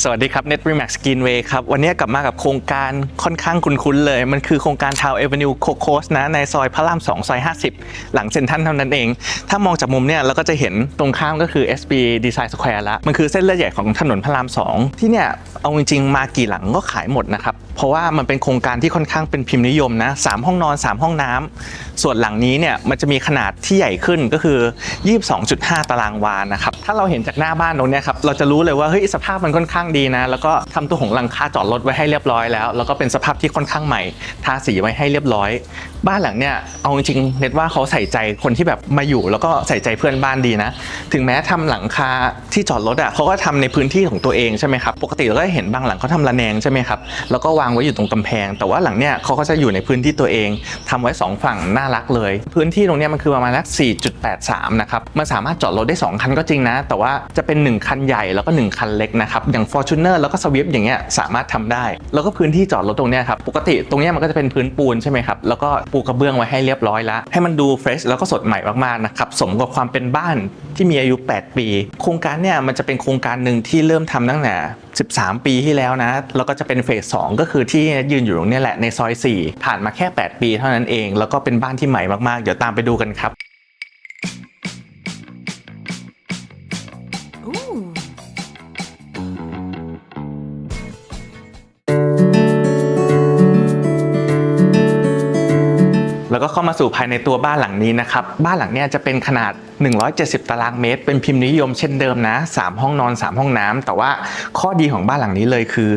สวัสดีครับ Net Remax Greenway ครับ วันนี้กลับมากับโครงการค่อนข้างคุ้นๆเลย มันคือโครงการ Town Avenue c o c o s นะ ในซอยพระราม 2 ซอย 50 หลังเซ็นทรัลเท่านั้นเอง ถ้ามองจากมุมเนี่ยเราก็จะเห็นตรงข้ามก็คือ SB Design Square ละมันคือเส้นเลือดใหญ่ของถนนพระราม 2 ที่เนี่ย เอาจริงๆ มากี่หลังก็ขายหมดนะครับเพราะว่ามันเป็นโครงการที่ค่อนข้างเป็นพิมพ์นิยมนะสามห้องนอน 3 ห้องน้ำส่วนหลังนี้เนี่ยมันจะมีขนาดที่ใหญ่ขึ้นก็คือ 22.5 ตารางวานะครับถ้าเราเห็นจากหน้าบ้านตรงนี้ครับเราจะรู้เลยว่าเฮ้ยสภาพมันค่อนข้างดีนะ แล้วก็ทำตัวของหลังคาจอดรถไว้ให้เรียบร้อยแล้ว แล้วก็เป็นสภาพที่ค่อนข้างใหม่ ทาสีไว้ให้เรียบร้อย บ้านหลังเนี่ยเอาจริงๆเน็ตว่าเขาใส่ใจคนที่แบบมาอยู่ แล้วก็ใส่ใจเพื่อนบ้านดีนะ ถึงแม้ทำหลังคาที่จอดรถอะเขาก็ทำในพื้นที่ของตัวเองใช่ไหมครับปกติเราก็เห็นบางหลังเขาทำระแนงใช่ไหมครับแล้วก็วางไว้อยู่ตรงกำแพง แต่ว่าหลังเนี่ยเขาก็จะอยู่ในพื้นที่ตัวเองทำไว้สองฝั่งน่ารักเลย พื้นที่ตรงเนี้ยมันคือประมาณสัก4.83 นะครับ มันสามารถจอดรถได้ 2 คันก็จริงนะ แต่ว่าจะเป็น 1 คันใหญ่แล้วก็ 1 คันเล็กนะครับ อย่าง Fortuner แล้วก็ Swift อย่างเงี้ยสามารถทำได้ แล้วก็พื้นที่จอดรถตรงเนี้ยครับ ปกติตรงเนี้ยมันก็จะเป็นพื้นปูนใช่ไหมครับ แล้วก็ปูกระเบื้องไว้ให้เรียบร้อยแล้ว ให้มันดูเฟรชแล้วก็สดใหม่มากๆนะครับ สมกับความเป็นบ้านที่มีอายุ 8 ปี โครงการเนี่ยมันจะเป็นโครงการหนึ่งที่เริ่มทำตั้งแต่13 ปีที่แล้วนะ แล้วก็จะเป็นเฟส2ก็คือที่ยืนอยู่ตรงนี้แหละในซอย 4 ผ่านมาแค่ 8 ปีเท่านั้นเอง แล้วก็เป็นบ้านที่ใหม่มากๆ เดี๋ยวตามไปดูกันครับ แล้วก็เข้ามาสู่ภายในตัวบ้านหลังนี้นะครับ บ้านหลังเนี้ยจะเป็นขนาด 170 ตารางเมตร เป็นพิมพ์นิยมเช่นเดิมนะ 3 ห้องนอน 3 ห้องน้ำแต่ว่าข้อดีของบ้านหลังนี้เลยคือ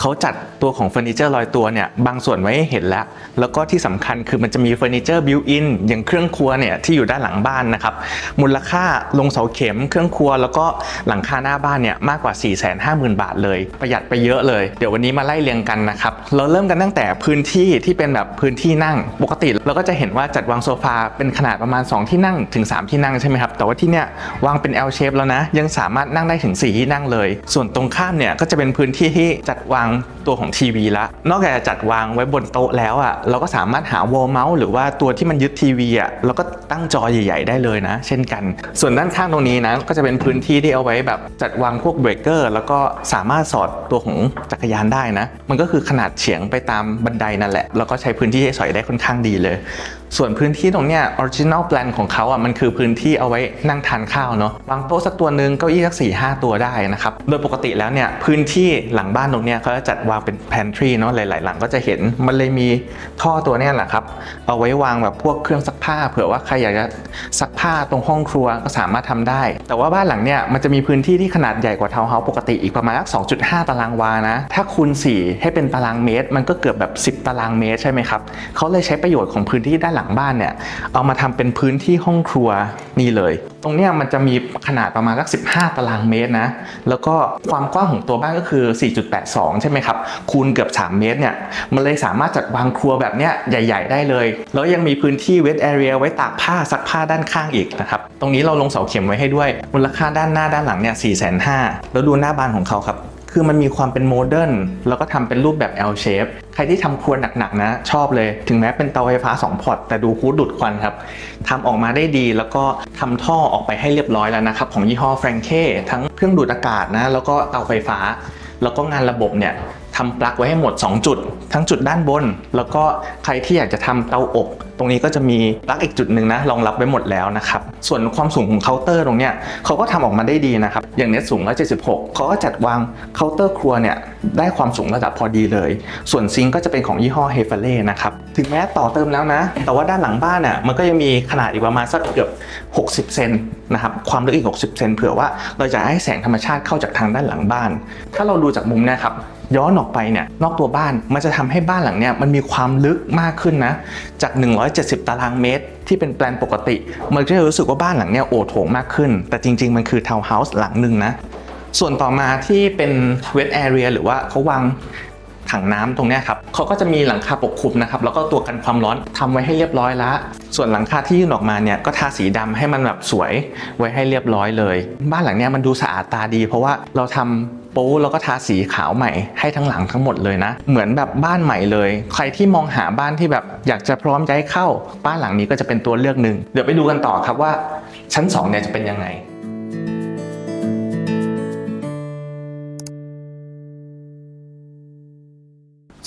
เขาจัดตัวของเฟอร์นิเจอร์ลอยตัวเนี่ยบางส่วนไว้ให้เห็นแล้ว แล้วก็ที่สำคัญคือมันจะมีเฟอร์นิเจอร์บิวอินอย่างเครื่องครัวเนี่ยที่อยู่ด้านหลังบ้านนะครับมูลค่าลงเสาเข็มเครื่องครัว แล้วก็หลังคาหน้าบ้านเนี่ยมากกว่า 450,000 บาทเลย ประหยัดไปเยอะเลย เดี๋ยววันนี้มาไล่เรียงกันนะครับเราเริ่มกันตั้งแต่พื้นที่ที่เป็นแบบพื้นที่นั่งปกติเราก็จะเห็นว่าจัดวางโซฟาเป็นขนาดประมาณ 2 ที่นั่งถึง 3 ที่นั่งใช่ไหมครับ แต่ว่าที่เนี่ยวางเป็น L shape แล้วนะ ยังสามารถนั่งได้ถึง 4 ที่นั่งเลย ส่วนตรงข้ามเนี่ยก็จะเป็นพื้นที่ที่จัดวางตัวของทีวีละ นอกจากจะจัดวางไว้บนโต๊ะแล้วอะ เราก็สามารถหาวอลเมาส์หรือว่าตัวที่มันยึดทีวีอะเราก็ตั้งจอใหญ่ ๆ ได้เลยนะ เช่นกัน ส่วนด้านข้างตรงนี้นะก็จะเป็นพื้นที่ที่เอาไว้แบบจัดวางพวกเบรกเกอร์แล้วก็สามารถสอดตัวของจักรยานได้นะ มันก็คือขนาดเฉียงไปตามบันไดนั่นแหละ แล้วก็ใช้พื้นที่ให้สอยได้ค่อนข้างดีเลย ส่วนพื้นที่ตรงเนี้ยออริจินัลแปลนของเขาอะมันคือพื้นที่เอาไว้นั่งทานข้าวเนาะวางโต๊ะสักตัวหนึ่งเก้าอี้สักสี่ห้าตัวได้นะครับโดยปกติแล้วเนี่ยพื้นที่หลังบ้านตรงเนี้ยเขาจะจัดวางเป็น pantry เนาะหลาย ๆ หลังก็จะเห็นมันเลยมีท่อตัวเนี้ยแหละครับเอาไว้วางแบบพวกเครื่องซักผ้า เผื่อว่าใครอยากจะซักผ้าตรงห้องครัวก็สามารถทำได้ แต่ว่าบ้านหลังเนี่ยมันจะมีพื้นที่ที่ขนาดใหญ่กว่าทาวน์เฮาส์ปกติอีกประมาณสัก2.5 ตารางวานะถ้าคูณ4ให้เป็นตารางเมตร มันก็เกือบแบบ 10 ตารางเมตรใช่ไหมครับเขาเลยใช้ประโยชน์ของพื้นที่ด้านหลังบ้านเนี่ยเอามาทำเป็นพื้นที่ห้องครัวนี่เลย ตรงเนี้ยมันจะมีขนาดประมาณสัก 15 ตารางเมตรนะ แล้วก็ความกว้างของตัวบ้านก็คือ 4.82 ใช่ไหมครับ คูณเกือบ 3 เมตรเนี่ย มันเลยสามารถจัดวางครัวแบบเนี้ยใหญ่ ๆ ได้เลย แล้วยังมีพื้นที่เวทแอเรียไว้ตากผ้าซักผ้าด้านข้างอีกนะครับ ตรงนี้เราลงเสาเข็มไว้ให้ด้วย มูลค่าด้านหน้าด้านหลังเนี่ย4 5 0 0 0แล้วดูหน้าบ้านของเขาครับ คือมันมีความเป็นโมเดิร์นแล้วก็ทำเป็นรูปแบบ L shape ใครที่ทำครัวหนักๆนะ ชอบเลย ถึงแม้เป็นเตาไฟฟ้า 2 พอร์ตแต่ดูคูดดูดควันครับทำออกมาได้ดีแล้วก็ทำท่อออกไปให้เรียบร้อยแล้วนะครับ ของยี่ห้อแฟรงเก้ทั้งเครื่องดูดอากาศนะ แล้วก็เตาไฟฟ้า แล้วก็งานระบบเนี่ยทำปลั๊กไว้ให้หมด 2 จุด ทั้งจุดด้านบน แล้วก็ใครที่อยากจะทำเตาอบ ตรงนี้ก็จะมีปลั๊กอีกจุดหนึ่งนะรองรับไว้หมดแล้วนะครับ ส่วนความสูงของเคาน์เตอร์ตรงเนี้ยเขาก็ทำออกมาได้ดีนะครับ อย่างเนี้ยสูง176เขาก็จัดวางเคาน์เตอร์ครัวเนี่ยได้ความสูงระดับพอดีเลย ส่วนซิงก็จะเป็นของยี่ห้อเฮฟเล่นะครับ ถึงแม้ต่อเติมแล้วนะ แต่ว่าด้านหลังบ้านอะมันก็ยังมีขนาดอีกประมาณสักเกือบ 60 เซนนะครับความลึกอีก 60 เซนเผื่อว่าเราจะให้แสงธรรมชาติเข้าจากทางด้านหลังบ้าน ถ้าเราดูจากมุมนะครับย้อนออกไปเนี่ยนอกตัวบ้านมันจะทำให้บ้านหลังเนี่ยมันมีความลึกมากขึ้นนะจาก 170 ตารางเมตรที่เป็นแปลนปกติ มันก็จะรู้สึกว่าบ้านหลังเนี่ยโอโถงมากขึ้น แต่จริง ๆ มันคือทาวน์เฮาส์หลังหนึ่งนะ ส่วนต่อมาที่เป็นเวทแอเรียหรือว่าเขาวางถังน้ำตรงนี้ครับเขาก็จะมีหลังคาปกคลุมนะครับ แล้วก็ตัวกันความร้อนทำไว้ให้เรียบร้อยล้วส่วนหลังคาที่ยื่นออกมาเนี่ยก็ทาสีดำให้มันแบบสวยไว้ให้เรียบร้อยเลย บ้านหลังนี้มันดูสะอาดตาดี เพราะว่าเราทำ ปูแล้วก็ทาสีขาวใหม่ให้ทั้งหลังทั้งหมดเลยนะ เหมือนแบบบ้านใหม่เลย ใครที่มองหาบ้านที่แบบอยากจะพร้อมย้ายเข้า บ้านหลังนี้ก็จะเป็นตัวเลือกหนึ่งเดี๋ยวไปดูกันต่อครับว่าชั้น2เนี่ยจะเป็นยังไง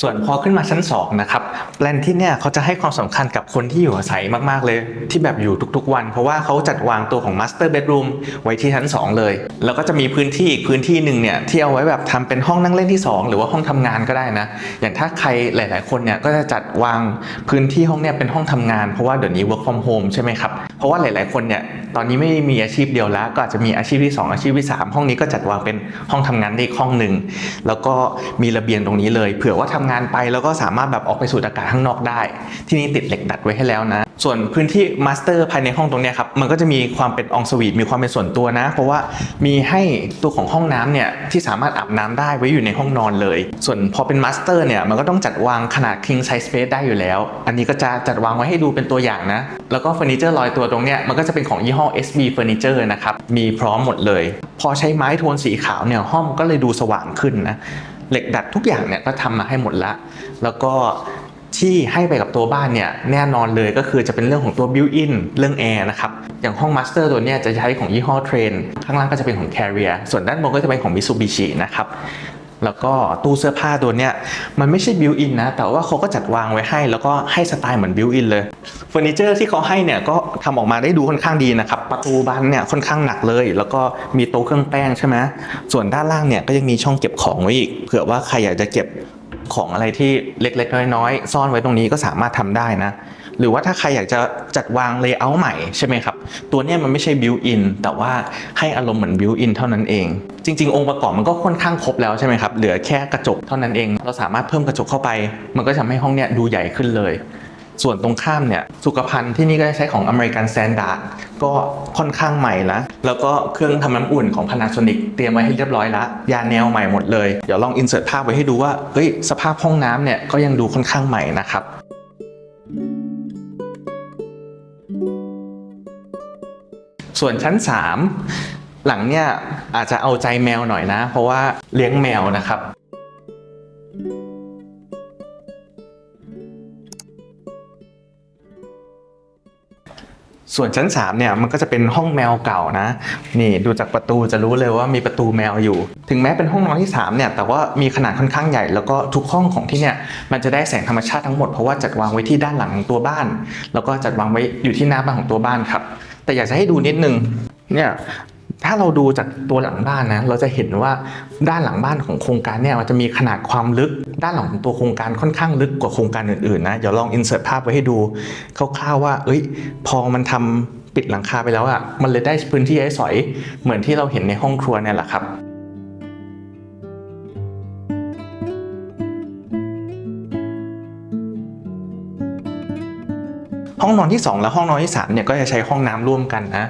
ส่วนพอขึ้นมาชั้น2นะครับแปลนที่เนี่ยเขาจะให้ความสำคัญกับคนที่อยู่อาศัยมากๆเลย ที่แบบอยู่ทุกๆ วัน เพราะว่าเขาจัดวางตัวของ Master Bedroom ไว้ที่ชั้น 2 เลย แล้วก็จะมีพื้นที่อีกพื้นที่หนึ่งเนี่ยที่เอาไว้แบบทำเป็นห้องนั่งเล่นที่ 2 หรือว่าห้องทำงานก็ได้นะ อย่างถ้าใครหลาย ๆ คนเนี่ยก็จะจัดวางพื้นที่ห้องเนี่ยเป็นห้องทำงานเพราะว่าเดี๋ยวนี้ work from home ใช่ไหมครับเพราะว่าหลาย ๆ คนเนี่ยตอนนี้ไม่มีอาชีพเดียวแล้ว ก็อาจจะมีอาชีพที่ 2 อาชีพที่ 3 ห้องนี้ก็จัดวางเป็นห้องทำงานได้อีกห้องหนึ่งแล้วก็มีระเบียงตรงนี้เลยเผื่อว่าทำงานไปแล้วก็สามารถแบบออกไปสูดอากาศข้างนอกได้ ที่นี่ติดเหล็กดัดไว้ให้แล้วนะ ส่วนพื้นที่มาสเตอร์ภายในห้องตรงนี้ครับมันก็จะมีความเป็นองสวีทมีความเป็นส่วนตัวนะ เพราะว่ามีให้ตัวของห้องน้ำเนี่ยที่สามารถอาบน้ำได้ไว้อยู่ในห้องนอนเลย ส่วนพอเป็นมาสเตอร์เนี่ยมันก็ต้องจัดวางขนาด king size space ได้อยู่แล้ว อันนี้ก็จะจัดวางไว้ให้ดูเป็นตัวอย่างนะ แล้วก็เฟอร์นิเจอร์ลอยตัวตรงเนี้ยมันก็จะเป็นของยี่ห้อ SB Furniture นะครับมีพร้อมหมดเลย พอใช้ไม้โทนสีขาวเนี่ยห้องก็เลยดูสว่างขึ้นนะ เหล็กดัดทุกอย่างเนี่ยก็ทำมาให้หมดละ แล้วก็ที่ให้ไปกับตัวบ้านเนี่ยแน่นอนเลยก็คือจะเป็นเรื่องของตัวบิวอินเรื่องแอร์นะครับ อย่างห้องมาสเตอร์ตัวเนี้ยจะใช้ของยี่ห้อเทรนข้างล่างก็จะเป็นของแคริเอร์ส่วนด้านบนก็จะเป็นของมิซูบิชินะครับ แล้วก็ตู้เสื้อผ้าตัวเนี้ยมันไม่ใช่บิวอินนะ แต่ว่าเขาก็จัดวางไว้ให้ แล้วก็ให้สไตล์เหมือนบิวอินเลยเฟอร์นิเจอร์ที่เขาให้เนี่ยก็ทำออกมาได้ดูค่อนข้างดีนะครับ ประตูบานเนี่ยค่อนข้างหนักเลย แล้วก็มีโต๊ะเครื่องแป้งใช่ไหมส่วนด้านล่างเนี่ยก็ยังมีช่องเก็บของไว้อีกเผื่อว่าใครอยากจะเก็บของอะไรที่เล็กๆน้อยๆซ่อนไว้ตรงนี้ก็สามารถทำได้นะ หรือว่าถ้าใครอยากจะจัดวางเลเยอร์ใหม่ใช่ไหมครับ ตัวนี้มันไม่ใช่บิวอินแต่ว่าให้อารมณ์เหมือนบิวอินเท่านั้นเอง จริง ๆ องค์ประกอบมันก็ค่อนข้างครบแล้วใช่ไหมครับ เหลือแค่กระจกเท่านั้นเอง เราสามารถเพิ่มกระจกเข้าไป มันก็จะทำให้ห้องเนี้ยดูใหญ่ขึ้นเลย ส่วนตรงข้ามเนี่ยสุขภัณฑ์ที่นี่ก็ใช้ของ American Standard ก็ค่อนข้างใหม่ล้วแล้วก็เครื่องทำน้ำอุ่นของ Panasonic เตรียมไว้ให้เรียบร้อยล้วยาแนวใหม่หมดเลย เดี๋ยวลองอินเสิร์ตภาพไว้ให้ดูว่าเฮ้ยสภาพห้องน้ำเนี่ยก็ยังดูค่อนข้างใหม่นะครับ ส่วนชั้น 3 หลังเนี่ยอาจจะเอาใจแมวหน่อยนะ เพราะว่าเลี้ยงแมวนะครับส่วนชั้น3เนี่ยมันก็จะเป็นห้องแมวเก่านะ นี่ดูจากประตูจะรู้เลยว่ามีประตูแมวอยู่ ถึงแม้เป็นห้องนอนที่3เนี่ยแต่ว่ามีขนาดค่อนข้างใหญ่แล้วก็ทุกห้องของที่เนี่ยมันจะได้แสงธรรมชาติทั้งหมดเพราะว่าจัดวางไว้ที่ด้านหลังของตัวบ้าน แล้วก็จัดวางไว้อยู่ที่หน้าบ้านของตัวบ้านครับ แต่อยากจะให้ดูนิดนึงเนี่ยถ้าเราดูจากตัวหลังบ้านนะ เราจะเห็นว่าด้านหลังบ้านของโครงการเนี่ยมันจะมีขนาดความลึก ด้านหลังของตัวโครงการค่อนข้างลึกกว่าโครงการอื่นๆนะ เดี๋ยวลองอินเสิร์ตภาพไว้ให้ดูคร่าวๆว่า เอ้ย พอมันทำปิดหลังคาไปแล้วอะ่ะ มันเลยได้พื้นที่ให้สอย เหมือนที่เราเห็นในห้องครัวเนี่ยแหละครับ ห้องนอนที่ 2 และห้องนอนที่3เนี่ยก็จะใช้ห้องน้ำร่วมกันนะ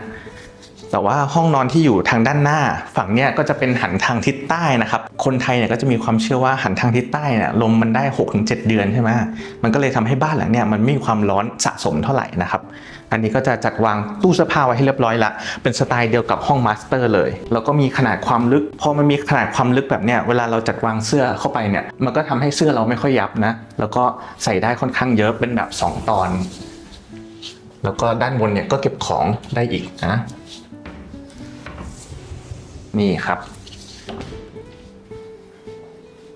แต่ว่าห้องนอนที่อยู่ทางด้านหน้า ฝั่งเนี่ยก็จะเป็นหันทางทิศใต้นะครับ คนไทยเนี่ยก็จะมีความเชื่อว่าหันทางทิศใต้เนี่ยลมมันได้ 6-7 เดือนใช่ไหมมันก็เลยทำให้บ้านหลังเนี่ยมันไม่มีความร้อนสะสมเท่าไหร่นะครับ อันนี้ก็จะจัดวางตู้เสื้อผ้าไว้ให้เรียบร้อยละ เป็นสไตล์เดียวกับห้องมาสเตอร์เลย แล้วก็มีขนาดความลึก พอมันมีขนาดความลึกแบบเนี้ยเวลาเราจัดวางเสื้อเข้าไปเนี่ย มันก็ทำให้เสื้อเราไม่ค่อยยับนะ แล้วก็ใส่ได้ค่อนข้างเยอะเป็นแบบ 2 ตอน แล้วก็ด้านบนเนี่ยก็เก็บของได้อีกนะ นี่ครับ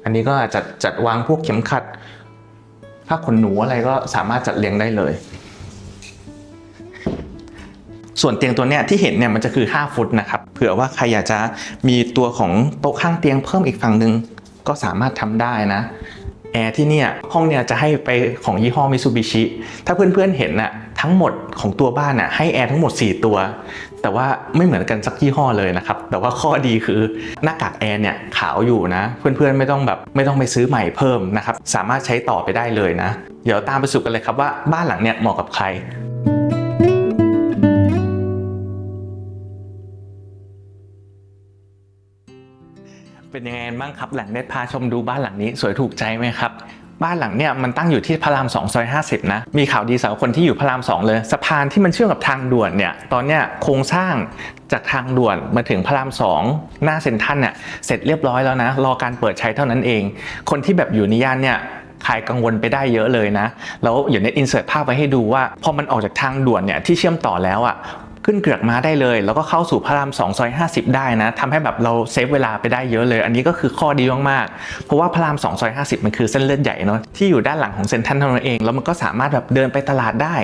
อันนี้ก็จัดจัดวางพวกเข็มขัดผ้าขนหนูอะไรก็สามารถจัดเรียงได้เลย ส่วนเตียงตัวเนี้ยที่เห็นเนี่ยมันจะคือ 5 ฟุตนะครับ เผื่อว่าใครอยากจะมีตัวของโต๊ะข้างเตียงเพิ่มอีกฝั่งหนึ่งก็สามารถทำได้นะแอร์ที่เนี่ยห้องเนี่ยจะให้ไปของยี่ห้อมิซูบิชิถ้าเพื่อนๆเห็นน่ะ ทั้งหมดของตัวบ้านน่ะให้แอร์ทั้งหมด 4 ตัว แต่ว่าไม่เหมือนกันสักยี่ห้อเลยนะครับ แต่ว่าข้อดีคือหน้ากากแอร์เนี่ยขาวอยู่นะ เพื่อนๆไม่ต้องแบบไม่ต้องไปซื้อใหม่เพิ่มนะครับ สามารถใช้ต่อไปได้เลยนะ เดี๋ยวตามไปสู่กันเลยครับว่าบ้านหลังเนี่ยเหมาะกับใครเป็นยังไงบ้างครับหลังได้พาชมดูบ้านหลังนี้สวยถูกใจไหมครับ บ้านหลังเนี่ยมันตั้งอยู่ที่พระราม2ซอย50 นะ มีข่าวดีสำหรับคนที่อยู่พระราม 2 เลย สะพานที่มันเชื่อมกับทางด่วนเนี่ย ตอนเนี้ยโครงสร้างจากทางด่วนมาถึงพระราม 2 หน้าเซ็นทรัลเนี่ยเสร็จเรียบร้อยแล้วนะ รอการเปิดใช้เท่านั้นเอง คนที่แบบอยู่ในย่านเนี่ยคลายกังวลไปได้เยอะเลยนะ แล้วอย่างนี้อินเสิร์ตภาพไว้ให้ดูว่า พอมันออกจากทางด่วนเนี่ยที่เชื่อมต่อแล้วอะ ขึ้นเกือกม้าได้เลย แล้วก็เข้าสู่พระราม2ซอย50 ได้นะทำให้แบบเราเซฟเวลาไปได้เยอะเลย อันนี้ก็คือข้อดีมากๆ เพราะว่าพระราม2ซอย50 มันคือเส้นเลือดใหญ่เนาะที่อยู่ด้านหลังของเซ็นทรัลเท่านั้นเอง แล้วมันก็สามารถแบบเดินไปตลาดได้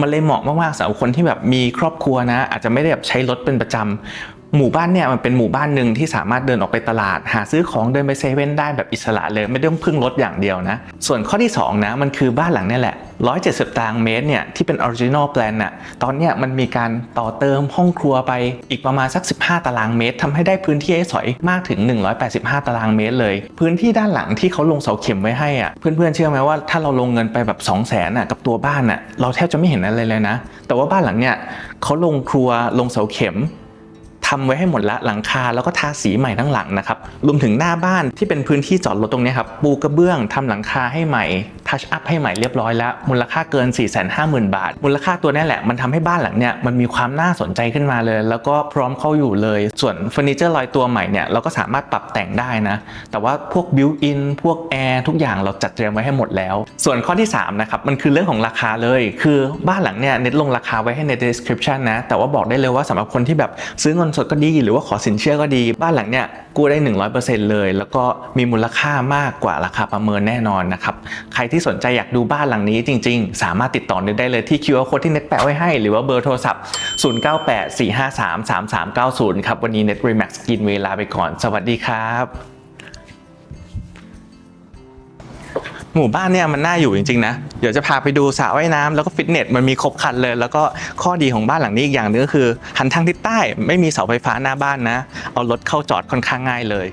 มันเลยเหมาะมากๆสำหรับคนที่แบบมีครอบครัวนะ อาจจะไม่ได้แบบใช้รถเป็นประจำ หมู่บ้านเนี่ยมันเป็นหมู่บ้านหนึ่งที่สามารถเดินออกไปตลาด หาซื้อของเดินไปเซเว่นได้แบบอิสระเลยไม่ต้องพึ่งรถอย่างเดียวนะ ส่วนข้อที่สองนะมันคือบ้านหลังนี่แหละ 170ตารางเมตรเนี่ยที่เป็นออริจินอลแปลนน่ะตอนเนี้ยมันมีการต่อเติมห้องครัวไปอีกประมาณสัก 15 ตารางเมตรทำให้ได้พื้นที่ให้สอยมากถึง 185 ตารางเมตรเลย พื้นที่ด้านหลังที่เขาลงเสาเข็มไว้ให้อะเพื่อนๆเชื่อไหมว่าถ้าเราลงเงินไปแบบ 2 0 0แสนอะกับตัวบ้านอะเราแทบจะไม่เห็นอะไรเลยนะ แต่ว่าบ้านหลังเนี่ยเขาลงครัวลงเสาเข็ม ทำไว้ให้หมดละหลังคาแล้วก็ทาสีใหม่ทั้งหลังนะครับรวมถึงหน้าบ้านที่เป็นพื้นที่จอดรถตรงนี้ครับปูกระเบื้องทำหลังคาให้ใหม่ทัชอัพให้ใหม่เรียบร้อยแล้ว มูลค่าเกิน 4 5 0 0 0 0 บาท มูลค่าตัวนี้แหละ มันทำให้บ้านหลังเนี้ยมันมีความน่าสนใจขึ้นมาเลย แล้วก็พร้อมเข้าอยู่เลย ส่วนเฟอร์นิเจอร์ลอยตัวใหม่เนี่ยเราก็สามารถปรับแต่งได้นะ แต่ว่าพวกบิวอินพวกแอร์ทุกอย่างเราจัดเตรียมไว้ให้หมดแล้ว ส่วนข้อที่3นะครับมันคือเรื่องของราคาเลย คือบ้านหลังเนี่ยเน็ตลงราคาไว้ให้ใน description นะแต่ว่าบอกได้เลยว่าสำหรับคนที่แบบซื้อเงินสดก็ดีหรือว่าขอสินเชื่อก็ดี บ้านหลังเนี้ยกู้ได้ 100%เลย แล้วก็มีมูลค่ามากกว่าราคาประเมินแน่นอนนะครับ ใครที่สนใจอยากดูบ้านหลังนี้จริง ๆ สามารถติดต่อได้เลยที่ QR code ที่เน็ตแปะไว้ให้ หรือว่าเบอร์โทรศัพท์ 0984533390 ครับ วันนี้เน็ตรีแม็กซ์กินเวลาไปก่อน สวัสดีครับ หมู่บ้านเนี่ยมันน่าอยู่จริงๆนะ เดี๋ยวจะพาไปดูสระว่ายน้ำแล้วก็ฟิตเนสมันมีครบครันเลย แล้วก็ข้อดีของบ้านหลังนี้อีกอย่างหนึงก็คือหันทางทิศใต้ไม่มีเสาไฟฟ้าหน้าบ้านนะ เอารถเข้าจอดค่อนข้างง่ายเลย